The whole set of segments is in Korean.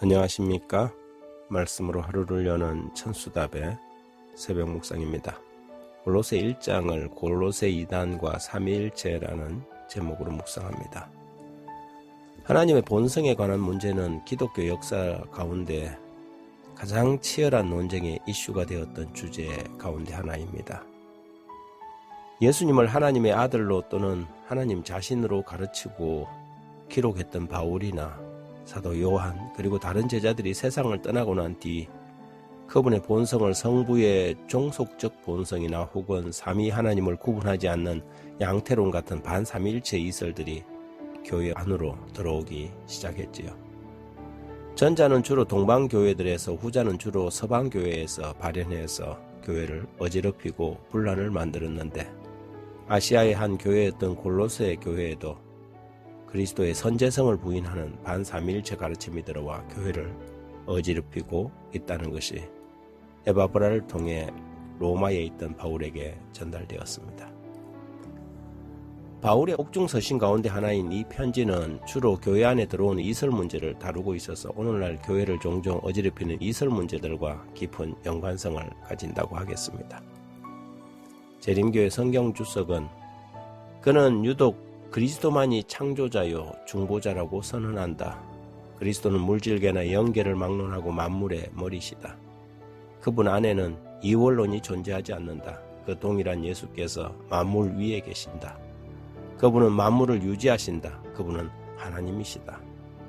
안녕하십니까? 말씀으로 하루를 여는 천수답의 새벽 묵상입니다. 골로새 1장을 골로새 2단과 삼위일체라는 제목으로 묵상합니다. 하나님의 본성에 관한 문제는 기독교 역사 가운데 가장 치열한 논쟁의 이슈가 되었던 주제 가운데 하나입니다. 예수님을 하나님의 아들로 또는 하나님 자신으로 가르치고 기록했던 바울이나 사도 요한 그리고 다른 제자들이 세상을 떠나고 난 뒤 그분의 본성을 성부의 종속적 본성이나 혹은 삼위 하나님을 구분하지 않는 양태론 같은 반삼일체 이설들이 교회 안으로 들어오기 시작했지요. 전자는 주로 동방교회들에서 후자는 주로 서방교회에서 발현해서 교회를 어지럽히고 분란을 만들었는데 아시아의 한 교회였던 골로새 교회에도 그리스도의 선제성을 부인하는 반삼일체 가르침이 들어와 교회를 어지럽히고 있다는 것이 에바브라를 통해 로마에 있던 바울에게 전달되었습니다. 바울의 옥중 서신 가운데 하나인 이 편지는 주로 교회 안에 들어오는 이설 문제를 다루고 있어서 오늘날 교회를 종종 어지럽히는 이설 문제들과 깊은 연관성을 가진다고 하겠습니다. 재림교회 성경 주석은 그는 유독 그리스도만이 창조자요 중보자라고 선언한다. 그리스도는 물질계나 영계를 막론하고 만물의 머리시다. 그분 안에는 이원론이 존재하지 않는다. 그 동일한 예수께서 만물 위에 계신다. 그분은 만물을 유지하신다. 그분은 하나님이시다.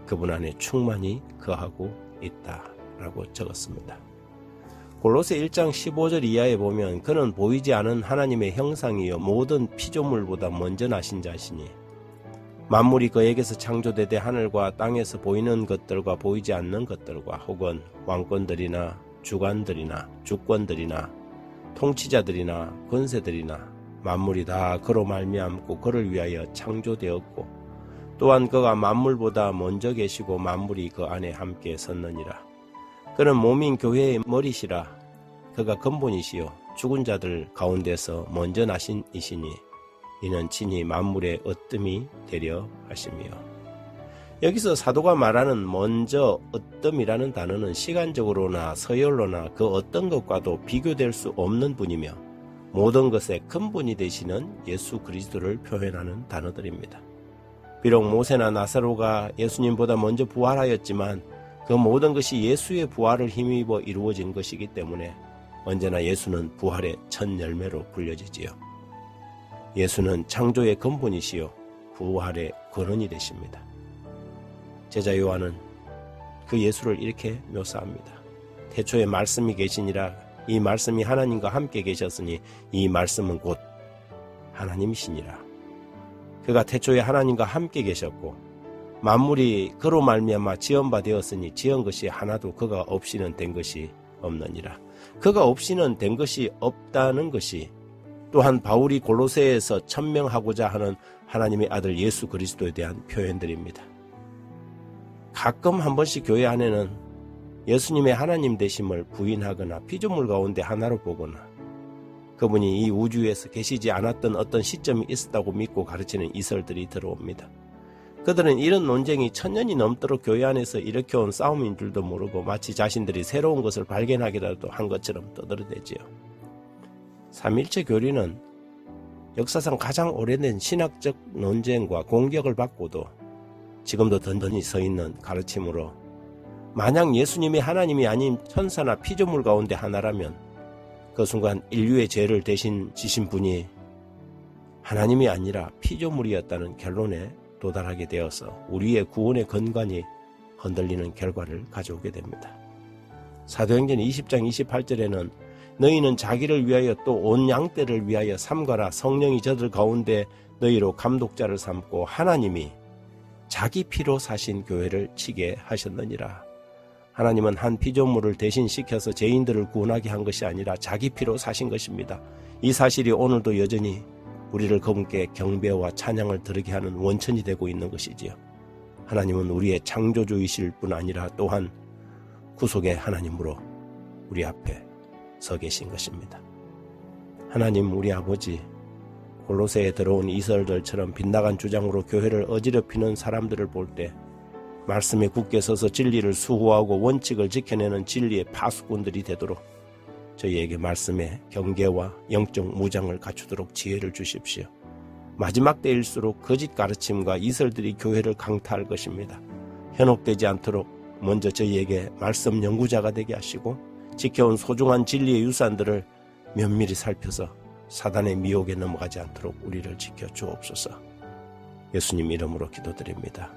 그분 안에 충만히 거하고 있다. 라고 적었습니다. 골로새 1장 15절 이하에 보면 그는 보이지 않은 하나님의 형상이요 모든 피조물보다 먼저 나신 자시니 만물이 그에게서 창조되되 하늘과 땅에서 보이는 것들과 보이지 않는 것들과 혹은 왕권들이나 주관들이나 주권들이나 통치자들이나 권세들이나 만물이 다 그로 말미암고 그를 위하여 창조되었고 또한 그가 만물보다 먼저 계시고 만물이 그 안에 함께 섰느니라 그는 몸인 교회의 머리시라. 그가 근본이시요. 죽은 자들 가운데서 먼저 나신 이시니 이는 친히 만물의 어뜸이 되려 하시며 여기서 사도가 말하는 먼저 어뜸이라는 단어는 시간적으로나 서열로나 그 어떤 것과도 비교될 수 없는 분이며 모든 것의 근본이 되시는 예수 그리스도를 표현하는 단어들입니다. 비록 모세나 나사로가 예수님보다 먼저 부활하였지만 그 모든 것이 예수의 부활을 힘입어 이루어진 것이기 때문에 언제나 예수는 부활의 첫 열매로 불려지지요. 예수는 창조의 근본이시요 부활의 근원이 되십니다. 제자 요한은 그 예수를 이렇게 묘사합니다. 태초에 말씀이 계시니라 이 말씀이 하나님과 함께 계셨으니 이 말씀은 곧 하나님이시니라. 그가 태초에 하나님과 함께 계셨고 만물이 그로 말미암아 지연바 되었으니 지은 것이 하나도 그가 없이는 된 것이 없느니라. 그가 없이는 된 것이 없다는 것이 또한 바울이 골로새에서 천명하고자 하는 하나님의 아들 예수 그리스도에 대한 표현들입니다. 가끔 한 번씩 교회 안에는 예수님의 하나님 되심을 부인하거나 피조물 가운데 하나로 보거나 그분이 이 우주에서 계시지 않았던 어떤 시점이 있었다고 믿고 가르치는 이설들이 들어옵니다. 그들은 이런 논쟁이 천년이 넘도록 교회 안에서 일으켜온 싸움인 줄도 모르고 마치 자신들이 새로운 것을 발견하기라도 한 것처럼 떠들어대지요. 삼일체 교리는 역사상 가장 오래된 신학적 논쟁과 공격을 받고도 지금도 든든히 서 있는 가르침으로 만약 예수님이 하나님이 아닌 천사나 피조물 가운데 하나라면 그 순간 인류의 죄를 대신 지신 분이 하나님이 아니라 피조물이었다는 결론에 도달하게 되어서 우리의 구원의 건관이 흔들리는 결과를 가져오게 됩니다. 사도행전 20장 28절에는 너희는 자기를 위하여 또 온 양떼를 위하여 삼가라 성령이 저들 가운데 너희로 감독자를 삼고 하나님이 자기 피로 사신 교회를 치게 하셨느니라. 하나님은 한 피조물을 대신 시켜서 죄인들을 구원하게 한 것이 아니라 자기 피로 사신 것입니다. 이 사실이 오늘도 여전히 우리를 그분께 경배와 찬양을 드리게 하는 원천이 되고 있는 것이지요. 하나님은 우리의 창조주이실 뿐 아니라 또한 구속의 하나님으로 우리 앞에 서 계신 것입니다. 하나님 우리 아버지 골로새에 들어온 이설들처럼 빗나간 주장으로 교회를 어지럽히는 사람들을 볼 때 말씀에 굳게 서서 진리를 수호하고 원칙을 지켜내는 진리의 파수꾼들이 되도록 저희에게 말씀에 경계와 영적 무장을 갖추도록 지혜를 주십시오. 마지막 때일수록 거짓 가르침과 이설들이 교회를 강타할 것입니다. 현혹되지 않도록 먼저 저희에게 말씀 연구자가 되게 하시고 지켜온 소중한 진리의 유산들을 면밀히 살펴서 사단의 미혹에 넘어가지 않도록 우리를 지켜 주옵소서. 예수님 이름으로 기도드립니다.